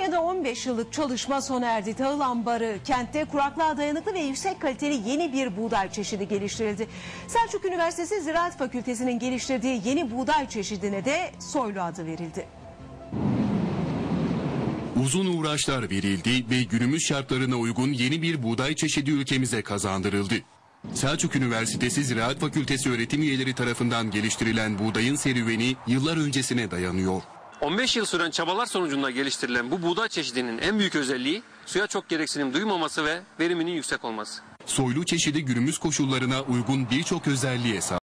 Konya'da 15 yıllık çalışma sona erdi. Tahıl ambarı kentte kuraklığa dayanıklı ve yüksek kaliteli yeni bir buğday çeşidi geliştirildi. Selçuk Üniversitesi Ziraat Fakültesi'nin geliştirdiği yeni buğday çeşidine de soylu adı verildi. Uzun uğraşlar verildi ve günümüz şartlarına uygun yeni bir buğday çeşidi ülkemize kazandırıldı. Selçuk Üniversitesi Ziraat Fakültesi öğretim üyeleri tarafından geliştirilen buğdayın serüveni yıllar öncesine dayanıyor. 15 yıl süren çabalar sonucunda geliştirilen bu buğday çeşidinin en büyük özelliği suya çok gereksinim duymaması ve veriminin yüksek olması. Soylu çeşidi günümüz koşullarına uygun birçok özelliğe sahip.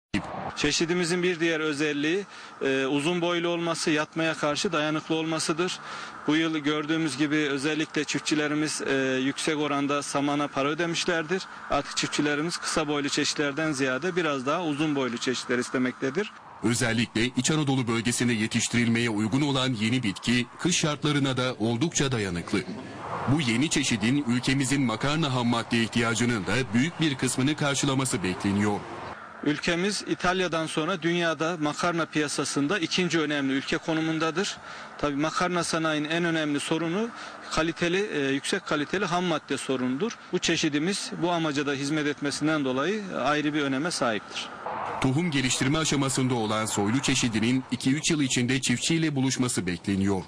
Çeşidimizin bir diğer özelliği e, uzun boylu olması, yatmaya karşı dayanıklı olmasıdır. Bu yıl gördüğümüz gibi özellikle çiftçilerimiz e, yüksek oranda samana para ödemişlerdir. Artık çiftçilerimiz kısa boylu çeşitlerden ziyade biraz daha uzun boylu çeşitler istemektedir. Özellikle İç Anadolu bölgesinde yetiştirilmeye uygun olan yeni bitki kış şartlarına da oldukça dayanıklı. Bu yeni çeşidin ülkemizin makarna ham madde ihtiyacının da büyük bir kısmını karşılaması bekleniyor. Ülkemiz İtalya'dan sonra dünyada makarna piyasasında ikinci önemli ülke konumundadır. Tabii makarna sanayinin en önemli sorunu kaliteli, e, yüksek kaliteli ham madde sorunudur. Bu çeşidimiz bu amaca da hizmet etmesinden dolayı ayrı bir öneme sahiptir. Tohum geliştirme aşamasında olan soylu çeşidinin 2-3 yıl içinde çiftçiyle buluşması bekleniyor.